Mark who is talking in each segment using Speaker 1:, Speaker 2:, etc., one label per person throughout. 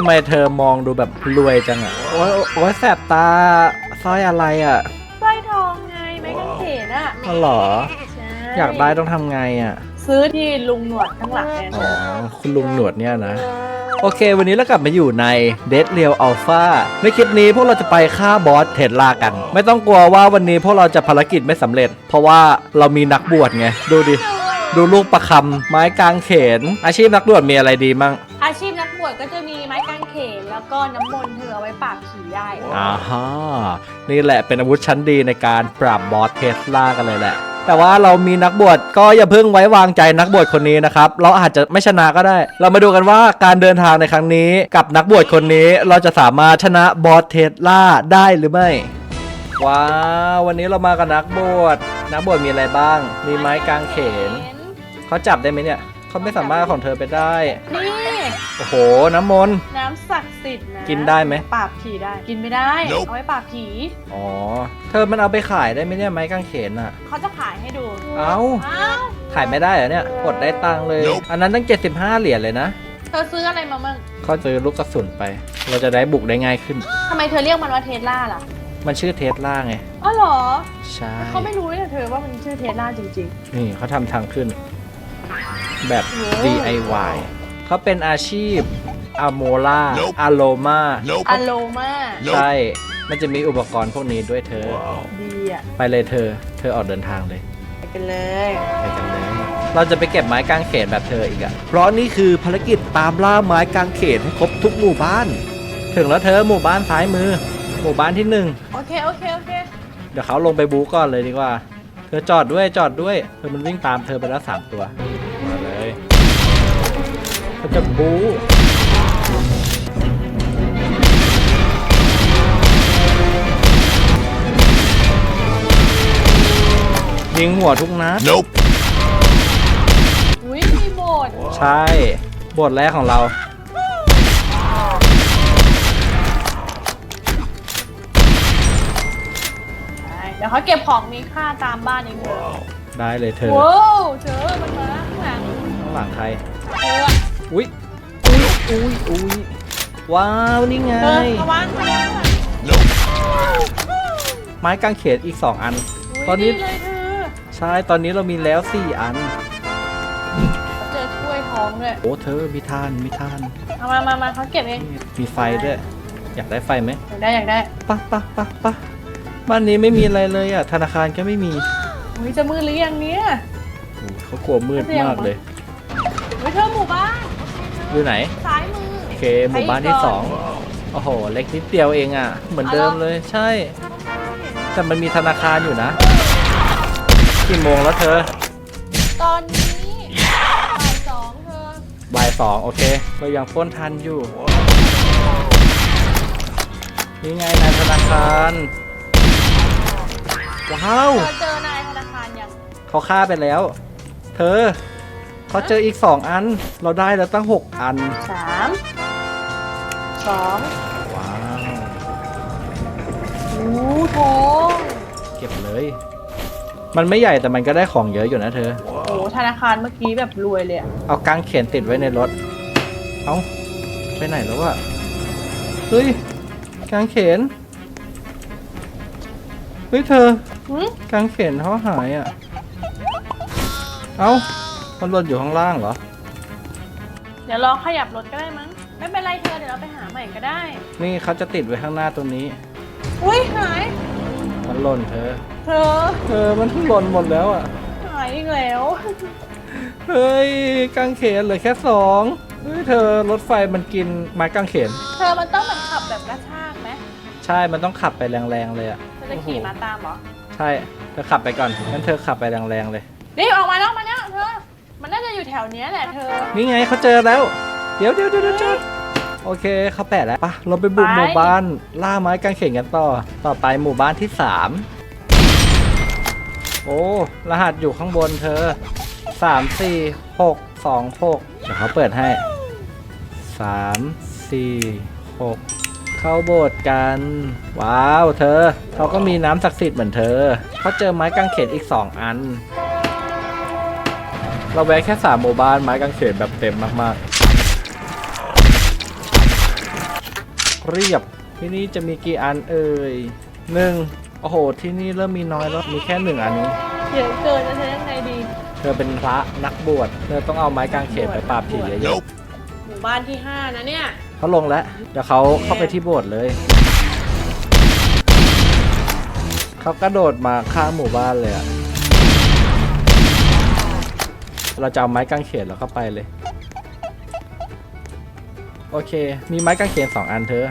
Speaker 1: ทำไมเธอมองดูแบบรวยจังอะโอ้ยโอ้ยแสบตาสร้อยอะไรอะ
Speaker 2: สร้อยทองไงไม้กางเขนอะ
Speaker 1: อ๋อเหรอ
Speaker 2: ใช่
Speaker 1: อยากได้ต้องทำไงอะ
Speaker 2: ซื้อที่ลุงหนวดข้างหลังไง
Speaker 1: อ๋อ คุณลุงหนวดเนี่ยนะ โอเค วันนี้เรากลับมาอยู่ใน Dead Real Alpha ในคลิปนี้พวกเราจะไปฆ่าบอสเทสลากัน ไม่ต้องกลัวว่าวันนี้พวกเราจะภารกิจไม่สำเร็จ เพราะว่าเรามีนักบวชไง ดูดิ ดูลูกประคำไม้กางเขน อาชีพนักบวชมีอะไรดีมั่ง
Speaker 2: อาชีพนักบวชก็จะมีไม้กางเขนแล้วก็น้ำมนต์เธอเอาไว้ปราบผีได้
Speaker 1: อ่าฮะนี่แหละเป็นอาวุธชั้นดีในการปราบบอสเทสลากันเลยแหละ แต่ว่าเรามีนักบวชก็อย่าเพิ่งไว้วางใจนักบวชคนนี้นะครับ เราอาจจะไม่ชนะก็ได้ เรามาดูกันว่าการเดินทางในครั้งนี้ กับนักบวชคนนี้เราจะสามารถชนะบอสเทสลาได้หรือไม่ว้าววันนี้เรามากับนักบวชนักบวชมีอะไรบ้าง มีไม้กางเขนเขาจับได้ไหมเนี่ยเขาไม่สามารถเอาของเธอไปได้
Speaker 2: นี่
Speaker 1: โอ้โห น้ำมนต์
Speaker 2: น้ำศักดิ์สิทธิ์นะ
Speaker 1: กินได้ไหม
Speaker 2: ปราบผีได้ กินไม่ได้
Speaker 3: Nope
Speaker 2: เอาไว้ปราบผี
Speaker 1: อ๋อ เธอมันเอาไปขายได้ไหมเนี่ยไม้กางเขนอะ
Speaker 2: เขาจะขายให้ดู
Speaker 1: เอ้า
Speaker 2: เอ้า
Speaker 1: ขายไม่ได้เหรอเนี่ยกดได้ตังค์เลย
Speaker 3: Nope
Speaker 1: อันนั้นตั้ง 75 เหรียญเลยนะ
Speaker 2: เธอซื้ออะไรมามั่ง
Speaker 1: เขาซื้อลูกกระสุนไป เราจะได้บุกได้ง่ายขึ้น
Speaker 2: ทำไมเธอเรียกมันว่าเทสลาล่ะ
Speaker 1: มันชื่อเทสลาไง
Speaker 2: อ๋อเหรอ
Speaker 1: ใช่
Speaker 2: เขาไม่รู้เลยเธอว่ามันชื่อเทสลาจริง
Speaker 1: นี่เขาทำทางขึ้น แบบ
Speaker 2: โอ้
Speaker 1: DIY เขาเป็นอาชีพอะโมล่า
Speaker 3: Nope
Speaker 1: อะโลมา
Speaker 2: ๆ
Speaker 3: Nope.
Speaker 2: อโลมา
Speaker 3: Nope
Speaker 1: ใช่ มันจะมีอุปกรณ์พวกนี้ด้วยเธอ
Speaker 3: Wow.
Speaker 2: ดีอะ
Speaker 1: ไปเลยเธอ เธอออกเดินทางเลย
Speaker 2: ไปกันเลย
Speaker 1: ไปกันเลย เราจะไปเก็บไม้กางเขนแบบเธออีกอะเพราะนี่คือภารกิจตามล่าไม้กางเขนให้ครบทุกหมู่บ้าน ถึงแล้วเธอหมู่บ้านซ้ายมือ หมู่บ้านที่หนึ่ง
Speaker 2: โอเค โอเค โอเค
Speaker 1: เดี๋ยวเขาลงไปบูก่อนเลยดีกว่า เธอจอดด้วยจอดด้วย เธอมันวิ่งตามเธอไปแล้วสามตัวมาเลยเขา จะบูยิงหัวทุกนัด
Speaker 3: Nope.
Speaker 2: อุ้ยมีโบสถ์
Speaker 1: ใช่บทแรกของเรา
Speaker 2: ใช่เดี๋ยวเขาเก็บของมีค่าตามบ้านเองเถอะ
Speaker 1: ได้เลยเธอ
Speaker 2: ว้าวเธอมันมาข้างหลัง
Speaker 1: ข้างหลังใคร
Speaker 2: เธอ อะ
Speaker 1: อุ้ยอุ้ยอุ้ยอุ้ยว้าวนี่ไง
Speaker 2: เธอระวังระวัง
Speaker 3: Nope.
Speaker 1: ไม้กางเขนอีก 2 อัน
Speaker 2: อุ๊ย
Speaker 1: ตอนนี้
Speaker 2: ดีเลยเธอ
Speaker 1: ใช่ตอนนี้เรามีแล้ว 4 อัน
Speaker 2: เขาเจอถ้วยทองด้วย
Speaker 1: โอ้เธอมีทานมีทาน
Speaker 2: เอามามามาเขาเก็บเอง
Speaker 1: นี่มีไฟด้วย อยากได้ไฟไหม
Speaker 2: อยากได้อยากได้
Speaker 1: ปะปะปะปะบ้านนี้ไม่มีอะไรเลยอะธนาคารก็ไม่มี
Speaker 2: อุ้ยจะมืดหรือยังเนี่ย
Speaker 1: โอ้เขากลัวมืดมากเลย
Speaker 2: อยู่
Speaker 1: ไหน
Speaker 2: ซ้ายมือ
Speaker 1: โอเคหมู่บ้านที่2โอ้โห เล็กนิดเดียวเองอะ เหมือนเดิมเลย ใช่ แต่มันมีธนาคารอยู่นะ กี่โมงแล้วเธอ
Speaker 2: ตอนนี้บ่ายสองเธอ
Speaker 1: บ่ายสองโอเค เรายังปล้นทันอยู่ นี่ไงนายธนาคาร ว้าว
Speaker 2: เธอเจอนายธนาคารยัง
Speaker 1: เขาฆ่าไปแล้ว เธอ เขาเจออีกสองอัน เราได้แล้วตั้งหกอัน
Speaker 2: สามสอง
Speaker 1: ว้าว
Speaker 2: อู้ทอง
Speaker 1: เก็บเลย มันไม่ใหญ่แต่มันก็ได้ของเยอะอยู่นะเธอ
Speaker 2: โอ้ธนาคารเมื่อกี้แบบรวยเลยอะ
Speaker 1: เอากางเขนติดไว้ในรถ เอาไปไหนแล้วอะเฮ้ยกางเขน เฮ้ยเธอ
Speaker 2: หึ
Speaker 1: กางเขนเขาหายอะ เอ้า มันหล่นอยู่ข้างล่างเหรอ
Speaker 2: เดี๋ยวลองขยับรถก็ได้มั้ง ไม่เป็นไรเธอเดี๋ยวเราไปหาใหม่ก็ได้
Speaker 1: นี่เขาจะติดไว้ข้างหน้าตรงนี้
Speaker 2: อุ้ยหาย
Speaker 1: มันหล่นเธอ
Speaker 2: เธอ
Speaker 1: เออมันหล่นหมดแล้วอะ
Speaker 2: หายอีกแล้ว
Speaker 1: เฮ้ยกางเขนเหลือแค่สองเฮ้ยเธอรถไฟมันกินไม้กางเขน
Speaker 2: เธอมันต้องเหมือนขับแบบกระชากไหม
Speaker 1: ใช่ มันต้องขับไปแรงๆเลยอะ
Speaker 2: เธอจะขี่มาตามเหรอ
Speaker 1: ใช่ เธอขับไปก่อน งั้นเธอขับไปแรงๆเลย
Speaker 2: นี่ออกมาแล้วมาแล้วเธ อมันน่าจะอยู่แถวเนี้ยแหละเธอ
Speaker 1: นี่ไงเขาเจอแล้ว เดี๋ยวเดี๋ยวเดี๋ยวเดี๋ยวเดี๋ยวโอเคเขาแปะแล้วปะเราไปบุก
Speaker 2: ไป
Speaker 1: หมู่บ้านล่าไม้กางเขนกันต่อ ต่อไปหมู่บ้านที่สามโอ้รหัสอยู่ข้างบนเธอสามสี่หกสองหกเดี๋ยวเขาเปิดให้สามสี่หกเข้าโบสถ์กัน ว้าวเธอเขาก็มีน้ำศักดิ์สิทธิ์เหมือนเธอเขาเจอไม้กางเขนอีกสองอัน เราแวะแค่สามหมู่บ้านไม้กางเขนแบบเต็มมากๆ เรียบที่นี่จะมีกี่อันเอ่ยหนึ่งโอ้โห ที่นี่เริ่มมีน้อยแล้วมีแค่หนึ่งอันนี้
Speaker 2: เดี๋ยวเกินจะใช้ยังไงดี
Speaker 1: เธอเป็นพระนักบวชเธอต้องเอาไม้กางเขนไปปราบผีเยอะ
Speaker 2: หมู่บ้านที่ห้านะเนี่ย
Speaker 1: ๆเขาลงแล้วเดี๋ยวเขาเข้าไปที่โบสถ์เลยเขากระโดดมาข้ามหมู่บ้านเลยอะ เราจะเอาไม้กางเขนแล้วก็ไปเลย โอเค มีไม้กางเขนสองอันเธอ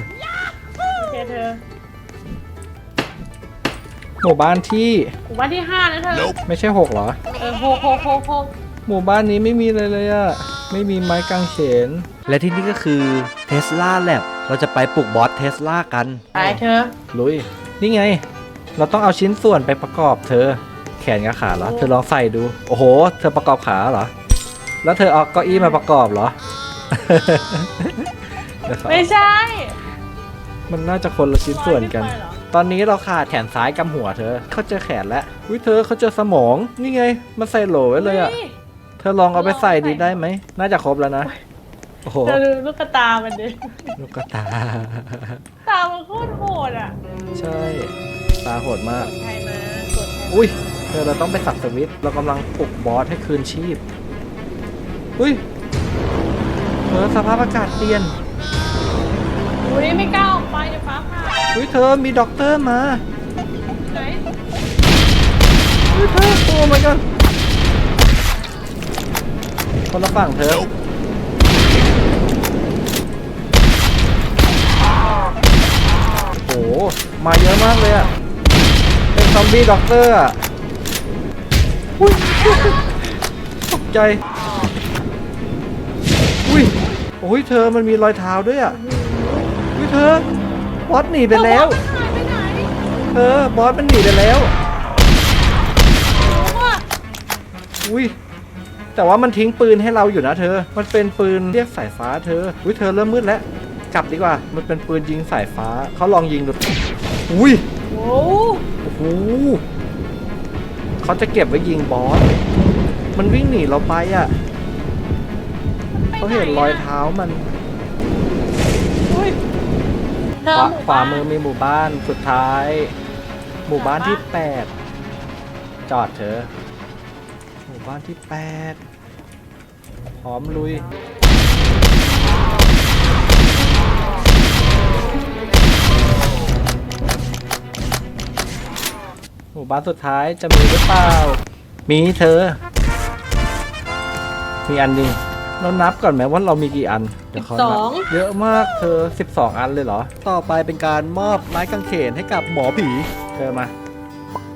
Speaker 2: โอเคเธอ
Speaker 1: หมู่บ้านที่
Speaker 2: หมู่บ้านที่ห้านะเธอ
Speaker 1: ไม่ใช่หกเหรอ
Speaker 2: เออโฮโฮโฮโฮ
Speaker 1: หมู่บ้านนี้ไม่มีเลยเลยอะไม่มีไม้กางเขน และที่นี่ก็คือเทสลาแลบเราจะไปปลุกบอสเทสลากัน
Speaker 2: ไปเธอ
Speaker 1: ลุย นี่ไง เราต้องเอาชิ้นส่วนไปประกอบเธอแข นกับขาเหรอ เธอลองใส่ดู โอ้โห เธอประกอบขาเหรอ แล้วเธอเอาเก้าอี้มาประกอบเหรอเดี๋ยวเขา
Speaker 2: ไม่ใช่
Speaker 1: มันน่าจะคนละชิ้นส่วนกัน
Speaker 2: ไม่ไปเหรอ
Speaker 1: ตอนนี้เราขาดแขนซ้ายกับหัวเธอ เขาเจอแขนแล้วอุ้ยเธอเขาเจอสมอง นี่ไง มันใส่โหลไว้เลยอะ
Speaker 2: ฮ้
Speaker 1: เธอลองเอาไปใส่ดี
Speaker 2: ลองใส่
Speaker 1: ได้ไหม น่าจะครบแล้วนะ โอ้โห
Speaker 2: เธอดูลูกกระตา มันดิ
Speaker 1: ลูกกระตา
Speaker 2: ตา มันโคตรโหดอะ
Speaker 1: ใช่ ตาโหดมาก
Speaker 2: กดใครมากดใครมา
Speaker 1: อุ้ย เธอเราต้องไปสับสวิตช์เรากำลังปลุกบอสให้คืนชีพ อุ้ยเธอสภาพอากาศเปลี่ยน
Speaker 2: อุ้ยไม่กล้าออกไปเดี๋ยวฟ้าผ่า
Speaker 1: อุ้ยเธอมีด็อกเตอร์มา
Speaker 2: ไหน
Speaker 1: อุ้ยเธอโอ้ my god คนละฝั่งเธอโอ้โหมาเยอะมากเลยอะเป็นซอมบี้ด็อกเตอร์อะ อุ้ยตกใจ อุ้ย โอ้ยเธอมันมีรอยเท้าด้วยอะอุ้ยเธอบอสหนีไปแล้ว
Speaker 2: หายไปไหน
Speaker 1: เธอบอสมันหนีไปแล้ว
Speaker 2: รู้อะ
Speaker 1: อุ้ย แต่ว่ามันทิ้งปืนให้เราอยู่นะเธอ มันเป็นปืนเรียกสายฟ้าเธอ อุ้ยเธอเริ่มมืดแล้ว กลับดีกว่า มันเป็นปืนยิงสายฟ้า เขาลองยิงดู อุ้ย
Speaker 2: โอ้
Speaker 1: โอ้โห เขาจะเก็บไว้ยิงบอส มันวิ่งหนีเราไปอะ เขาเห็นรอยเท้ามัน
Speaker 2: อุ้ยเธ
Speaker 1: ข
Speaker 2: อ
Speaker 1: วา
Speaker 2: หมู่
Speaker 1: ขวา
Speaker 2: บ้าน
Speaker 1: มือมีหมู่บ้านสุดท้าย หมู่บ้านที่แปดจอดเธอหมู่บ้านที่แปดพร้อมลุย มู่บ้านสุดท้ายจะมีหรือเปล่า มีเธอ มีอันหนึงเรานับก่อนไหมว่าเรามีกี่อันเดี๋ยวเขานับ
Speaker 2: สอง
Speaker 1: เยอะมากเธอ 12 อันเลยเหรอ ต่อไปเป็นการมอบไม้กางเขนให้กับหมอผี เธอมา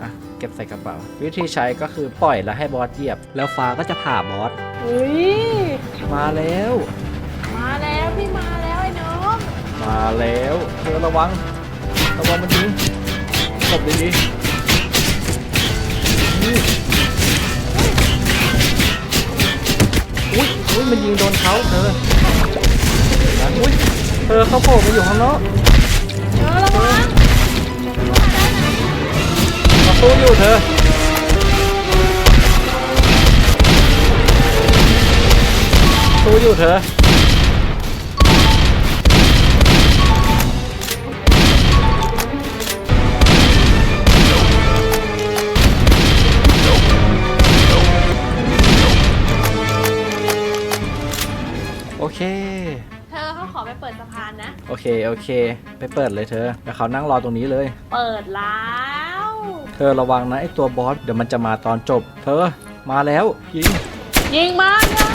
Speaker 1: อะเก็บใส่กระเป๋า วิธีใช้ก็คือปล่อยแล้วให้บอสเหยียบ แล้วฟ้าก็จะผ่าบอส
Speaker 2: อุ้ย
Speaker 1: มาแล้ว
Speaker 2: มาแล้วพี่มาแล้วไอ้น้อง
Speaker 1: มาแล้ว เธอระวัง ระวังมันยิงหลบดีๆ ยิงโดนเขาเธออุ้ยเธอเขาโผล่มาอยู่ข้างนอก
Speaker 2: เธอระวัง
Speaker 1: มาสู้อยู่เธอสู้อยู่เธอโอ
Speaker 2: ดสะพานนะ
Speaker 1: โอเค โอเค ไปเปิดเลยเธอเดี๋ยวเขานั่งรอตรงนี้เลย
Speaker 2: เปิดแล้ว
Speaker 1: เธอระวังนะไอตัวบอสเดี๋ยวมันจะมาตอนจบ เธอมาแล้วยิง
Speaker 2: ยิงมาเธอ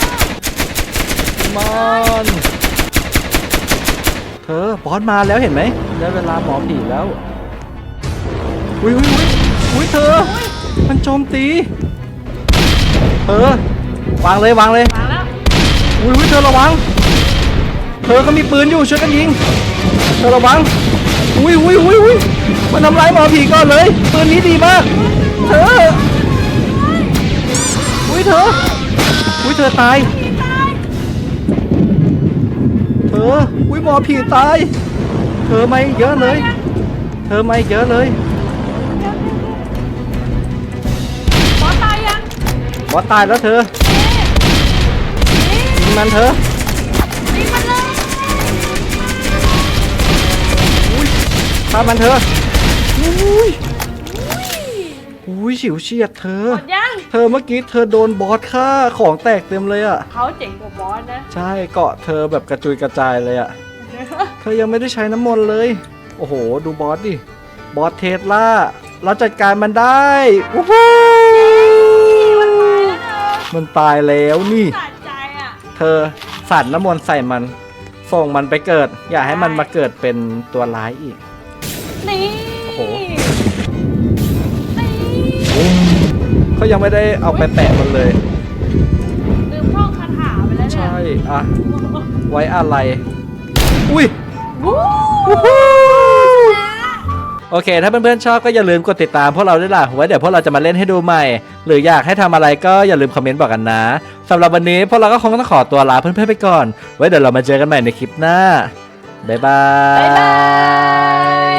Speaker 1: มอนเธอบอสมาแล้วเห็นไหมได้เวลาหมอผีแล้วอุ้ยอุ้ยอุ้ยอุ้ยเธอ มันโจมตีเธอวางเลยวางเลย
Speaker 2: มาแล้ว
Speaker 1: อุ้ยอุ้ยเธอระวัง เธอก็มีปืนอยู่ช่วยกันยิงเธอระวังอุ้ยอุ้ยอุ้ยอุ้ยมันทำร้ายหมอผีก่อนเลยปืนนี้ดีมาก เธออุ้ยเธออุ้ยเธอตายเธออุ้ยหมอผีตาย เธอไม่เยอะเลย เธอไม่เยอะเลย
Speaker 2: หมอตายยัง
Speaker 1: บอสตายแล้วเธอยิงมันเธอามันเถอะอุ้ยอุ้ยฉิวเฉียดเธอ
Speaker 2: หมดยัง
Speaker 1: เธอเมื่อกี้เธอโดนบอสฆ่าของแตกเต็มเลยอะ
Speaker 2: เขาเจ๋งกว่าบอสนะ
Speaker 1: ใช่เกาะเธอแบบกระจุยกระจายเลยอะเธอยังไม่ได้ใช้น้ำมนต์เลย โอ้โห ดูบอสดิ บอสเทสลาเราจัดการมันได้วู้ฮู้
Speaker 2: มันตายแล้วเธอ
Speaker 1: มันตายแล้วนี่
Speaker 2: สะใจอะ
Speaker 1: เธอสาดน้ำมนต์ใส่มัน ส่งมันไปเกิด อย่าให้มันมาเกิดเป็นตัวร้ายอีก
Speaker 2: นี่
Speaker 1: โอ้โห
Speaker 2: นี่
Speaker 1: เขายังไม่ได้เอาไปแปะมันเลย
Speaker 2: ลืมท่องคาถาไปแล้วเนี่ย
Speaker 1: ใช่อะไว้อะไร อุ้ย
Speaker 2: วู้
Speaker 1: โอเค ถ้าเพื่อนๆชอบก็อย่าลืมกดติดตามพวกเราด้วยล่ะไว้เดี๋ยวพวกเราจะมาเล่นให้ดูใหม่ หรืออยากให้ทำอะไรก็อย่าลืมคอมเมนต์บอกกันนะสำหรับวันนี้พวกเราก็คงต้องขอตัวลาเพื่อนๆไปก่อน ไว้เดี๋ยวเรามาเจอกันใหม่ในคลิปหน้า บ๊ายบาย
Speaker 2: บ๊ายบา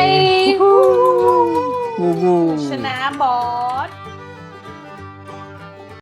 Speaker 2: ย
Speaker 1: วู้วู้
Speaker 2: ชนะบอส